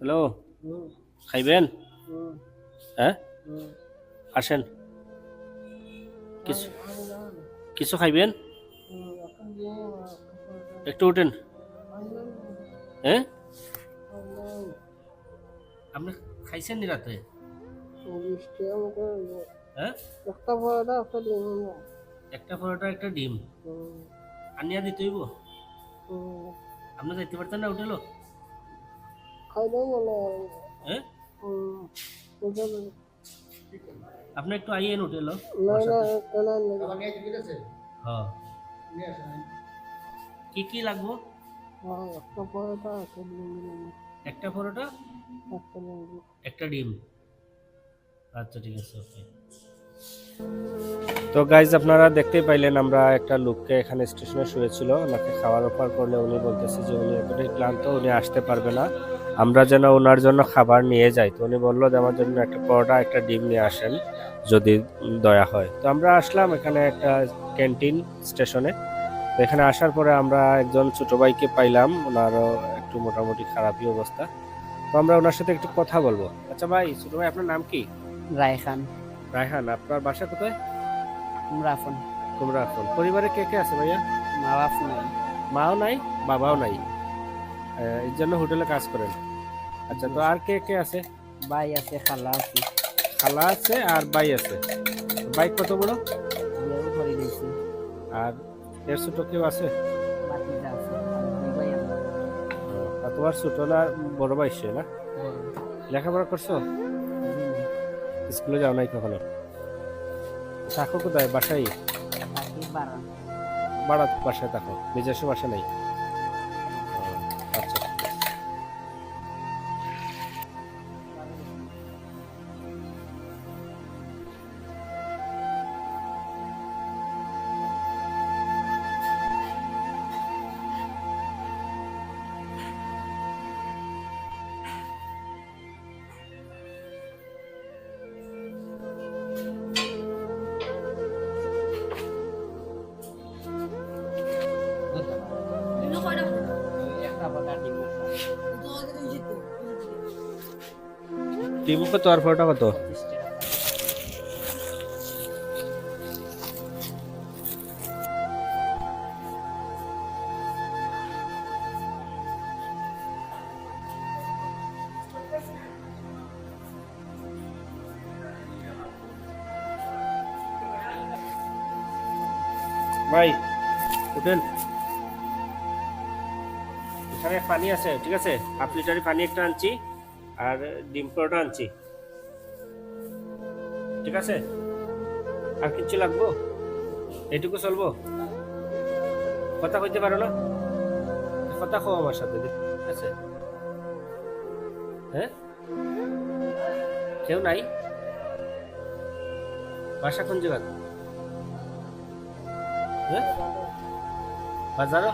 Hello? খাইবেন? হ্যাঁ? আসেন। কিছু কিছু খাইবেন? একটু উঠেন। হ্যাঁ? আপনি খাইছেন নি রাতে? হ্যাঁ? একটা পরোটা একটা ডিম। একটা পরোটা একটা ডিম আনিয়া দিতে হইব? আপনি যাইতে পারতেন না মনে হ্যাঁ? আপনি একটু আইয়েন উঠেলো না না হ্যাঁ। কি কি লাগবো? একটা পরোটা? একটা পরোটা একটা ডিম। একটা ডিম আচ্ছা ঠিক আছে ওকে। তো গাইজ আপনারা দেখতেই পাইলেন আমরা একটা লোককে এখানে স্টেশনে শুয়েছিল। ওনাকে খাওয়ার অফার করলে উনি বলতেছে যে উনি এতটাই ক্লান্ত উনি আসতে পারবে না। আমরা যেন ওনার জন্য খাবার নিয়ে যাই। তো উনি বলল যে আমার জন্য একটা পরোটা একটা ডিম নিয়ে আসেন যদি দয়া হয়। তো আমরা আসলাম এখানে একটা ক্যান্টিন স্টেশনে। তো এখানে আসার পরে আমরা একজন ছোট ভাইকে পাইলাম। ওনারও একটু মোটামুটি খারাপই অবস্থা। তো আমরা ওনার সাথে একটু কথা বলব। আচ্ছা ভাই ছোটো ভাই আপনার নাম কি? রায়খান রায়হান আপনার বাসা কোথায়? রাফন কুমড়া পরিবারে কে কে আছে ভাইয়া? মা বাপ নাই মাও নাই বাবাও নাই। এর জন্য হোটেলে কাজ করেন। আচ্ছা তো আর কে কে আছে? ভাই আছে খালা আছে। খালা আছে আর ভাই আছে। বাইক কত বড়? আর এর ছোট কেউ আছে? তোমার ছোট না বড় ভাই সে না? লেখাপড়া করছ? স্কুলে যাও নাই কখনো? থাকো কোথায়? বাসায়? বাড়াত বাসায় থাকো। নিজস্ব বাসা নাই? টিম কত আর ফটোটা কত পঁচিশ টাকা ভাই উঠেন এখানে পানি আছে ঠিক আছে হাফ লিটারের পানি একটা আনছি আর ডিম পরোটা আনছি। ঠিক আছে? আর কিছু লাগবো? এইটুকু চলবো? কথা কইতে পারো না? কথা কো আমার সাথে, ঠিক আছে? হ্যাঁ? কেউ নাই? বাসা কোন জায়গা হ্যাঁ? বাজারও?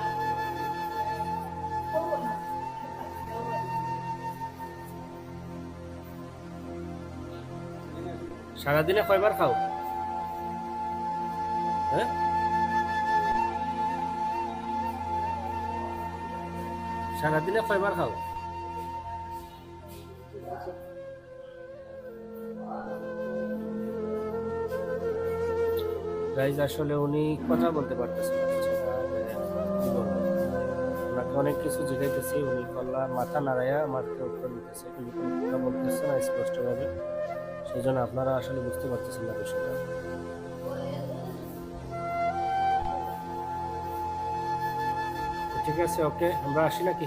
সারাদিনে কয়বার খাও? হ্যাঁ? সারাদিনে কয়বার খাও? গাইজ আসলে উনি কথা বলতে পারতেছেন অনেক কিছু জিজ্ঞাইতেছি উনি কল্লা মাথা নাড়াইয়া উত্তর দিতেছে, কিন্তু কথা বলতেছে না স্পষ্টভাবে। সেই জন্য আপনারা আসলে বুঝতে পারতেছেন না বিষয়টা। ঠিক আছে ওকে আমরা আসি নাকি?